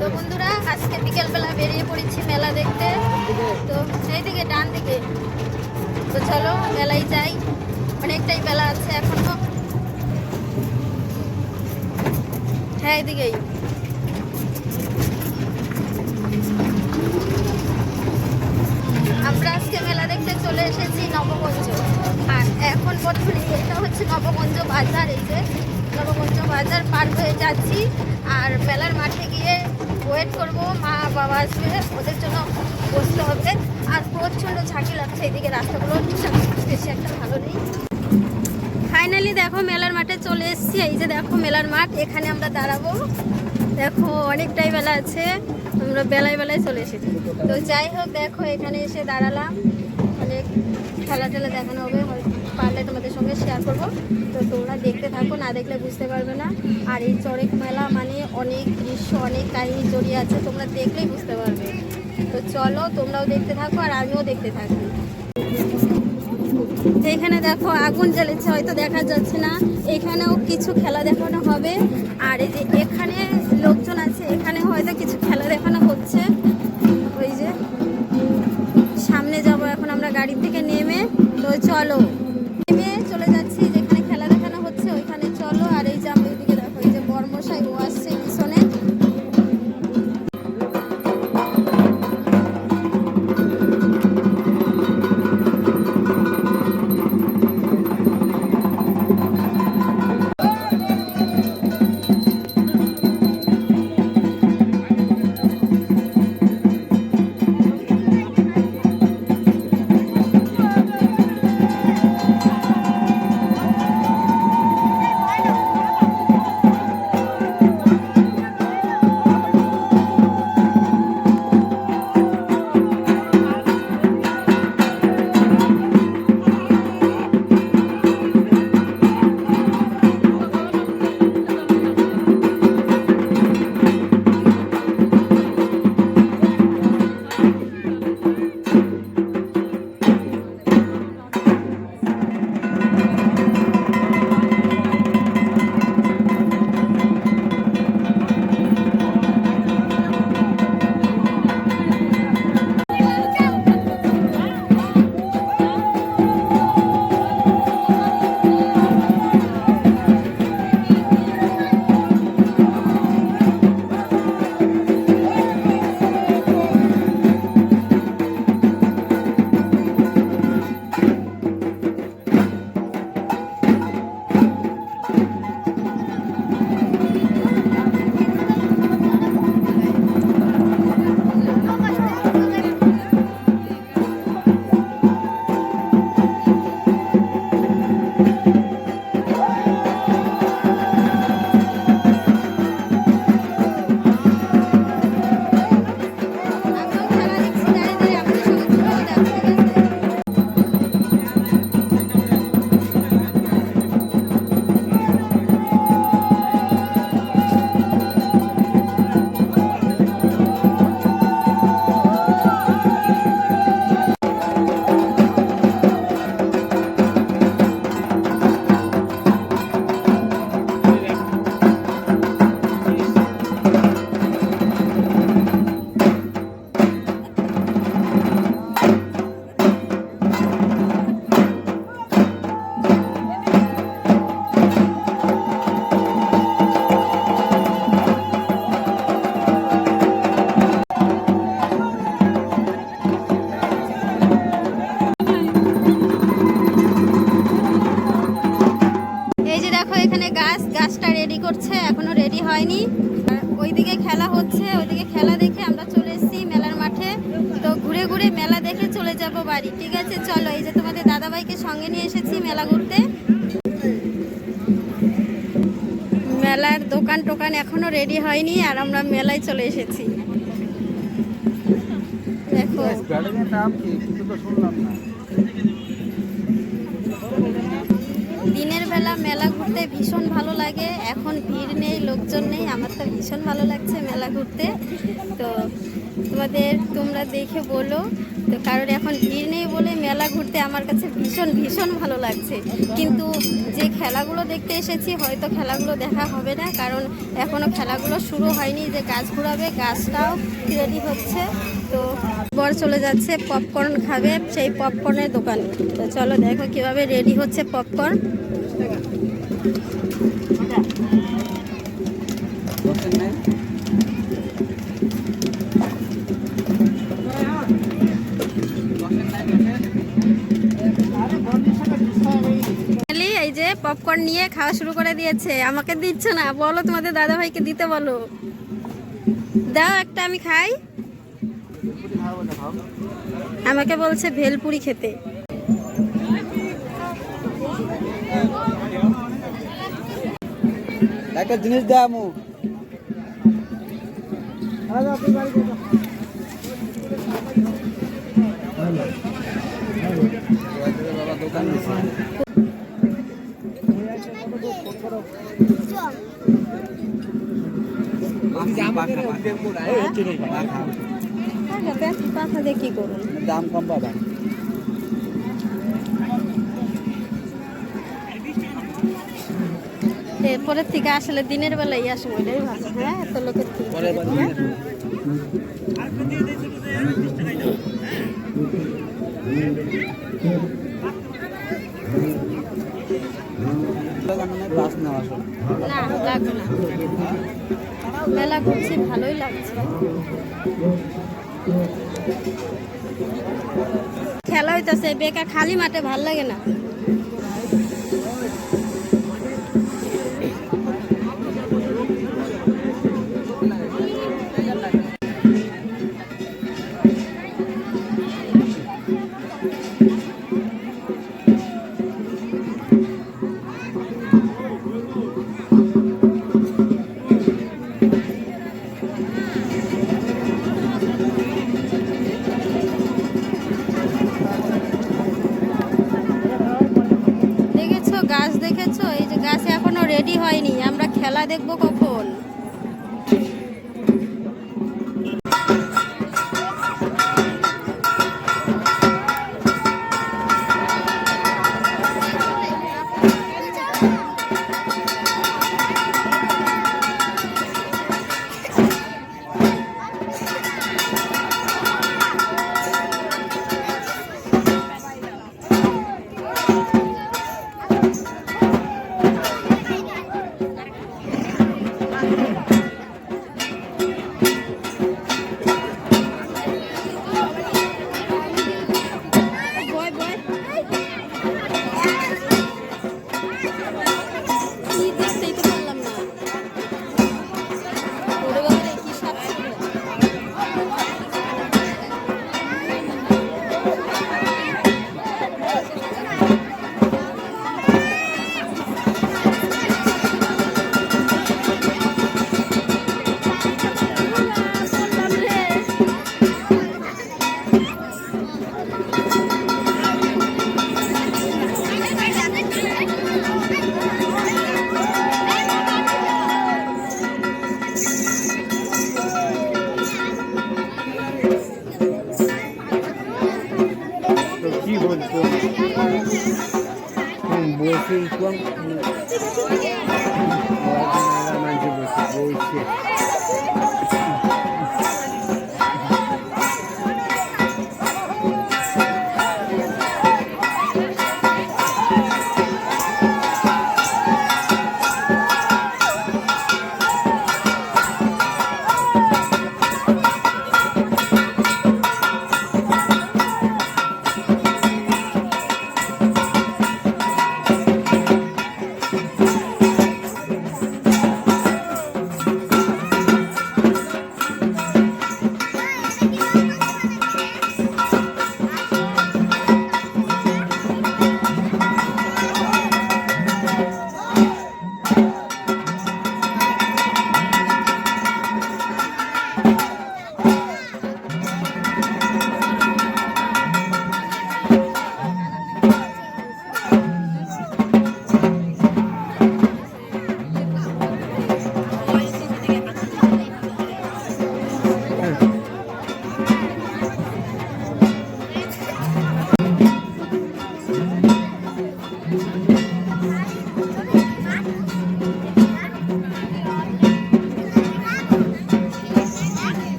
তো বন্ধুরা, আজকে বিকেলবেলা বেরিয়ে পড়েছি মেলা দেখতে। তো সেই দিকে ডান দিকে। তো চলো, মেলায় যাই। অনেকটাই বেলা আছে এখনও। হ্যাঁ এদিকেই আমরা আজকে মেলা দেখতে চলে এসেছি নবগঞ্জ। আর এখন বর্তমানে এটা হচ্ছে নবগঞ্জ বাজার, এই যে। বাজার পার হয়ে যাচ্ছি। আর মেলার মাঠে গিয়ে ওয়েট করব, মা, বাবা আসবে, ওদের জন্য বসতে হবে। আর প্রচণ্ড ঝাঁকি লাগছে এদিকে রাস্তাগুলো। বেশি একটা ভালো নেই। ফাইনালি দেখো মেলার মাঠে চলে এসেছি। এই যে দেখো মেলার মাঠ, এখানে আমরা দাঁড়াবো। দেখো অনেকটাই বেলা আছে, আমরা বেলায় বেলায় চলে এসেছি। তো যাই হোক, দেখো এখানে এসে দাঁড়ালাম। অনেক খেলা টেলা দেখানো হবে, হয়তো সঙ্গে শেয়ার করব। তো তোমরা দেখতে থাকো, না দেখলে বুঝতে পারবে না। আর এই চড়ক মেলা মানে অনেক দৃশ্য, অনেক কাহিনী জড়িয়ে আছে, তোমরা দেখলেই বুঝতে পারবে। তো চলো, তোমরাও দেখতে থাকো আর আমিও দেখতে থাকি। এইখানে দেখো, আগুন জ্বেলেছে, হয়তো দেখা যাচ্ছে না। এখানেও কিছু খেলা দেখানো হবে। আর এই যে এখানে এখানে গাছ, গাছটা রেডি করছে, এখনও রেডি হয়নি। ওইদিকে খেলা হচ্ছে, ওইদিকে খেলা দেখে আমরা চলে এসেছি মেলার মাঠে। তো ঘুরে ঘুরে মেলা দেখে চলে যাব বাড়ি, ঠিক আছে? চলো, এই যে তোমাদের দাদাভাইকে সঙ্গে নিয়ে এসেছি মেলা ঘুরতে। মেলার দোকান টোকান এখনও রেডি হয়নি আর আমরা মেলায় চলে এসেছি। দেখো। দিনের বেলা মেলা ঘুরতে ভীষণ ভালো লাগে। এখন ভিড় নেই, লোকজন নেই, আমার তো ভীষণ ভালো লাগছে মেলা ঘুরতে। তো তোমাদের, তোমরা দেখে বলো। তো কারণ এখন ভিড় নেই বলে মেলা ঘুরতে আমার কাছে ভীষণ ভীষণ ভালো লাগছে। কিন্তু যে খেলাগুলো দেখতে এসেছি, হয়তো খেলাগুলো দেখা হবে না, কারণ এখনও খেলাগুলো শুরু হয়নি, যে গাছ ঘুরাবে, গাছটাও রেডি হচ্ছে। তো বর চলে যাচ্ছে পপকর্ন খাবে, সেই পপকর্নের দোকান। তো চলো দেখো কীভাবে রেডি হচ্ছে পপকর্ন পপকর্ন নিয়ে খাওয়া শুরু করে দিয়েছে। আমাকে দিচ্ছে না, বলো তোমাদের দাদা ভাইকে দিতে বলো। দাও একটা, আমি খাই। আমাকে বলছে ভেলপুরি খেতে। একটা জিনিস দেয় দোকান পাখা দিয়ে কি করুন দাম কম পাবা এরপরের থেকে আসলে দিনের বেলায় আসব এটাই ভালো হ্যাঁ? এত লোকের থেকে। পরে এবার না মেলা ভালোই লাগছে খেলা হইতেছে বেকার খালি মাঠে ভালো লাগে না। হয়নি আমরা খেলা দেখব কখন?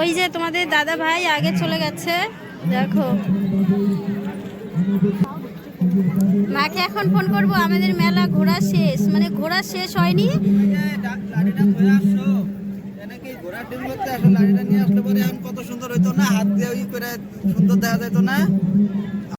ওই যে তোমাদের দাদা ভাই আগে চলে গেছে, দেখো। মাকে এখন ফোন করব, আমাদের মেলা ঘোরা শেষ। মানে ঘোরা শেষ হয়নি। কত সুন্দর হইতো না, হাত দিয়ে করে সুন্দর দেখা যেত না।